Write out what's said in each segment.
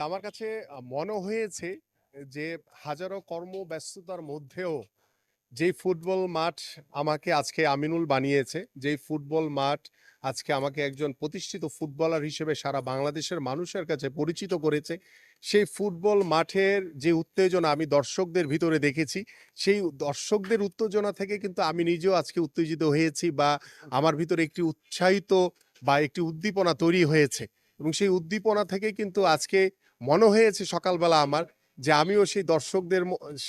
আমার কাছে মনে হয়েছে যে হাজারো কর্মব্যস্ততার মধ্যেও যেই ফুটবল মাঠ আমাকে আজকে আমিনুল বানিয়েছে, যেই ফুটবল মাঠ আজকে আমাকে একজন প্রতিষ্ঠিত ফুটবলার হিসেবে সারা বাংলাদেশের মানুষের কাছে পরিচিত করেছে, সেই ফুটবল মাঠের যে উত্তেজনা আমি দর্শকদের ভিতরে দেখেছি, সেই দর্শকদের উত্তেজনা থেকে কিন্তু আমি নিজেও আজকে উত্তেজিত হয়েছি বা আমার ভিতরে একটি উৎসাহিত বা একটি উদ্দীপনা তৈরি হয়েছে এবং সেই উদ্দীপনা থেকে কিন্তু আজকে মনে হয়েছে সকালবেলা আমার যে আমিও সেই দর্শকদের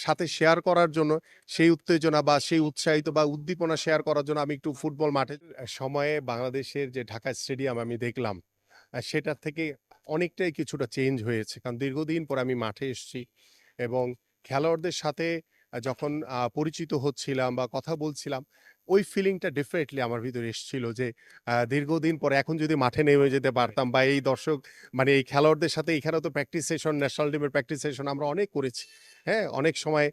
সাথে শেয়ার করার জন্য সেই উত্তেজনা বা সেই উৎসাহিত বা উদ্দীপনা শেয়ার করার জন্য আমি একটু ফুটবল মাঠে সময়ে বাংলাদেশের যে ঢাকা স্টেডিয়াম আমি দেখলাম সেটার থেকে অনেকটাই কিছুটা চেঞ্জ হয়েছে। কারণ দীর্ঘদিন পরে আমি মাঠে এসছি এবং খেলোয়াড়দের সাথে যখন পরিচিত হচ্ছিলাম বা কথা বলছিলাম, ওই ফিলিংটা ডেফিনিটলি আমার ভিতরে এসছিল যে দীর্ঘদিন পরে এখন যদি মাঠে নেমে যেতে পারতাম বা এই দর্শক মানে এই খেলোয়াড়দের সাথে এখানেও তো প্র্যাকটিস সেশন, ন্যাশনাল টিমের প্র্যাকটিস সেশন আমরা অনেক করেছি। হ্যাঁ? অনেক সময়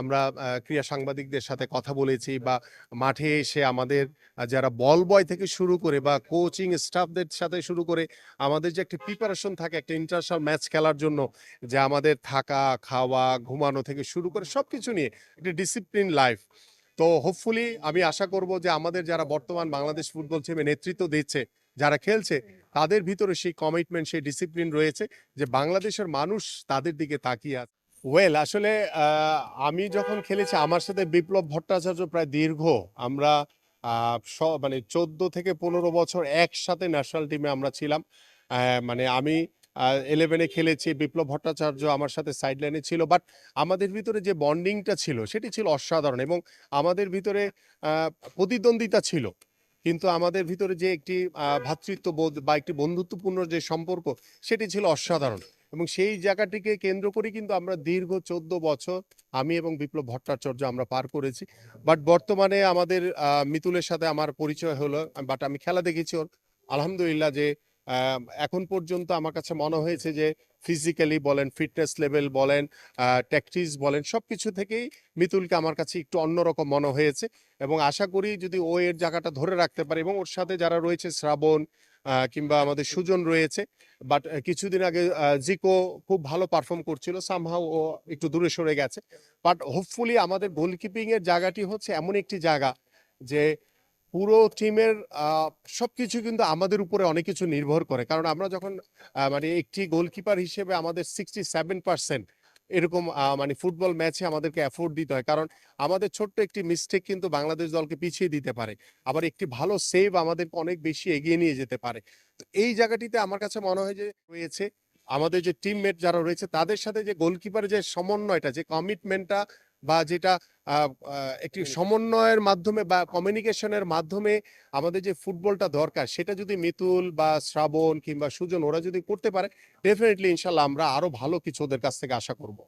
আমরা ক্রীড়া সাংবাদিকদের সাথে কথা বলেছি বা মাঠে এসে আমাদের যারা বল বয় থেকে শুরু করে বা কোচিং স্টাফদের সাথে শুরু করে আমাদের যে একটা প্রিপারেশন থাকে একটা ইন্টারন্যাশনাল ম্যাচ খেলার জন্য যে আমাদের থাকা, খাওয়া, ঘুমানো থেকে শুরু করে সব কিছু নিয়ে একটা ডিসিপ্লিন লাইফ। তো হোপফুলি আমি আশা করব যে আমাদের যারা বর্তমান বাংলাদেশ ফুটবল টিমে নেতৃত্ব দিচ্ছে, যারা খেলছে তাদের ভিতরে সেই কমিটমেন্ট, সেই ডিসিপ্লিন রয়েছে যে বাংলাদেশের মানুষ তাদের দিকে তাকিয়ে আছে। ওয়েল আসলে আমি যখন খেলেছি আমার সাথে বিপ্লব ভট্টাচার্য প্রায় দীর্ঘ আমরা মানে ১৪ থেকে ১৫ বছর একসাথে ন্যাশনাল টিমে আমরা ছিলাম। মানে আমি আ 11 এ খেলেছি, বিপ্লব ভট্টাচার্য আমার সাথে সাইড লাইনে ছিল। বাট আমাদের ভিতরে যে বন্ডিংটা ছিল সেটি ছিল অসাধারণ এবং আমাদের ভিতরে প্রতিদ্বন্দ্বিতা ছিল। কিন্তু আমাদের ভিতরে যে একটি ভ্রাতৃত্ববোধ বা একটি বন্ধুত্বপূর্ণ যে সম্পর্ক সেটি ছিল অসাধারণ। এবং সেই জায়গাটিকে কেন্দ্র করে কিন্তু আমরা দীর্ঘ ১৪ বছর আমি এবং বিপ্লব ভট্টাচার্য আমরা পার করেছি। বাট বর্তমানে আমাদের মিতুলের সাথে আমার পরিচয় হলো। বাট আমি খেলা দেখেছি ওর। আলহামদুলিল্লাহ যে এখন পর্যন্ত আমার কাছে মনে হয়েছে যে ফিজিক্যালি বলেন, ফিটনেস লেভেল বলেন, আ বলেন সব কিছু থেকেই মিতুলকে আমার কাছে একটু অন্যরকম মনে হয়েছে এবং আশা করি যদি ও এর জায়গাটা ধরে রাখতে পারে এবং ওর সাথে যারা রয়েছে শ্রাবণ কিংবা আমাদের সুজন রয়েছে। বাট কিছুদিন আগে জিকো খুব ভালো পারফর্ম করছিল। সামহাউ ও একটু দূরে সরে গেছে। বাট হোপফুলি আমাদের গোলকিপিং এর জায়গাটি হচ্ছে এমন একটি জায়গা যে পুরো টিমের সবকিছু কিন্তু আমাদের উপরে অনেক কিছু নির্ভর করে। কারণ আমরা যখন মানে একটি গোলকিপার হিসেবে আমাদের 67% এরকম মানে ফুটবল ম্যাচে আমাদেরকে এফোর্ট দিতে হয়। কারণ আমাদের ছোট্ট একটি মিস্টেক কিন্তু বাংলাদেশ দলকে পিছিয়ে দিতে পারে। আবার একটি ভালো সেভ আমাদেরকে অনেক বেশি এগিয়ে নিয়ে যেতে পারে। তো এই জায়গাটিতে আমার কাছে মনে হয় যে রয়েছে আমাদের যে টিমমেট যারা রয়েছে তাদের সাথে যে গোলকিপারের যে সমন্বয়টা, যে কমিটমেন্টটা বা যেটা একটি সমন্বয়ের মাধ্যমে বা কমিউনিকেশনের মাধ্যমে আমাদের যে ফুটবলটা দরকার সেটা যদি মিতুল বা শ্রাবণ কিংবা সুজন ওরা যদি করতে পারে ডেফিনেটলি ইনশাল্লাহ আমরা আরও ভালো কিছু ওদের কাছ থেকে আশা করব।